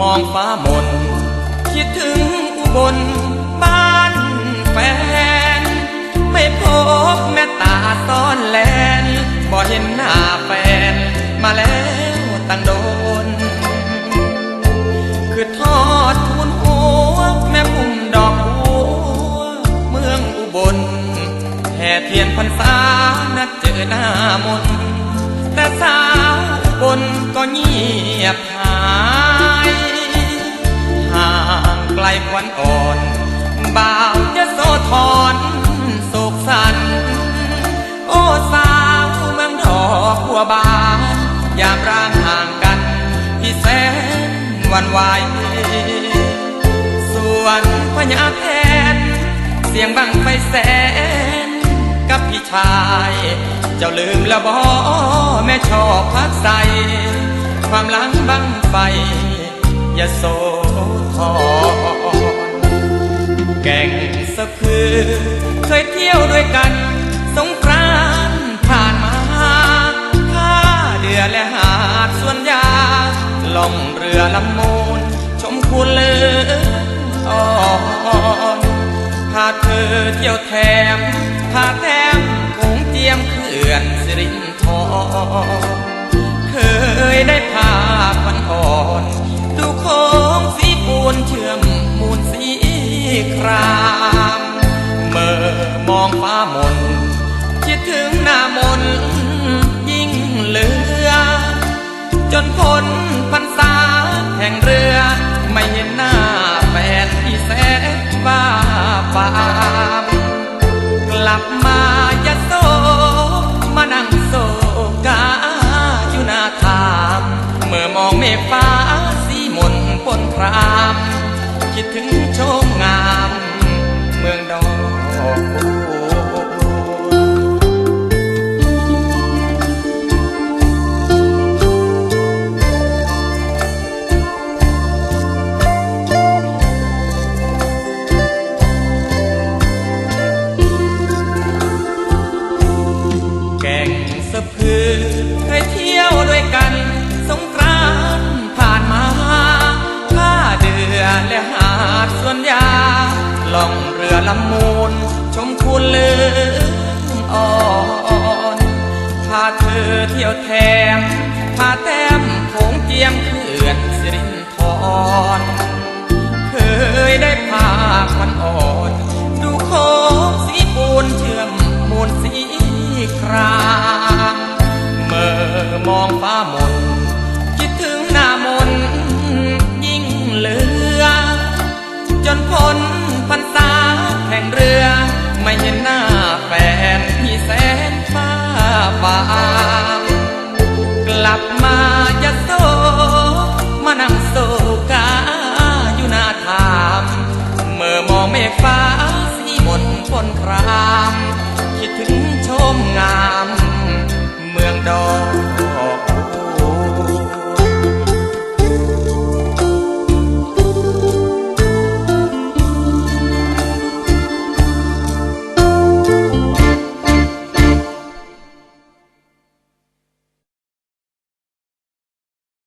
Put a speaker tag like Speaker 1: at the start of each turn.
Speaker 1: มองฟ้ามน คิดถึงอุบลบ้านแฟน ไม่พบแม่ตาซ่อนแลนบ่เห็นหน้าแฟน มาแล้วตั้งโดน คือทอดทุนหัวแม่พุ่มดอกบัวเมืองอุบลแห่เทียนพรรษานัดเจอหน้ามนแต่สาวอุบลก็เงียบหาางไกลควันอ่อน บ่าวยโสธรโศกสัน โอ้สาวเมืองดอกบัวบานยามร่างห่างกันพี่แสนวันไหวส่วนพญาแทนเสียงบังไฟแสน กับพี่ชาย เจ้าลืมล้วบอแม่ชอบพักใสความหลังบังไฟอย่าโสธร แก่งสะพือ เคยเที่ยวด้วยกัน สงกรานต์ผ่านมาท่าเดือและหาดสวนยาล่องเรือลำมูล ชมคุณเลืออ่อนพาเธอเที่ยวแถมพาแต้มคงเจียมเขื่อนสิรินทร มองฟ้ามนคิดถึงหน้ามนยิ่งเหลือ จนพ้นพรรษาแห่งเรือ ไม่เห็นหน้าแฟนที่แสนบ้าฟามกลับมายะโสมานั่งโศกาอยู่หน้าทามเมื่อมองเมฆฟ้าสีมนปนคราม คิดถึงโชมงาม เมืองดอกบัวแก่งสะพือเคยเที่ยวด้วยกัน สงกรานต์ผ่านมาท่าเดือและหาดสวนยาล่องเรือลำมู ที่ยวแถมพาแต้มโขงเจียมเขื่อนสิรินทรเคยได้พาคันอ่อนดูโค้งสีปูนเชื่อมมูลสีครามเมื่อมองฟ้ามนคิดถึงหน้ามนยิ่งเหลือ จนพ้นพรรษาแข่งเรือ ไม่เห็นหน้าแฟนที่แสนฟ้าฟา ฝนคราม คิดถึงชมงาม เมืองดอก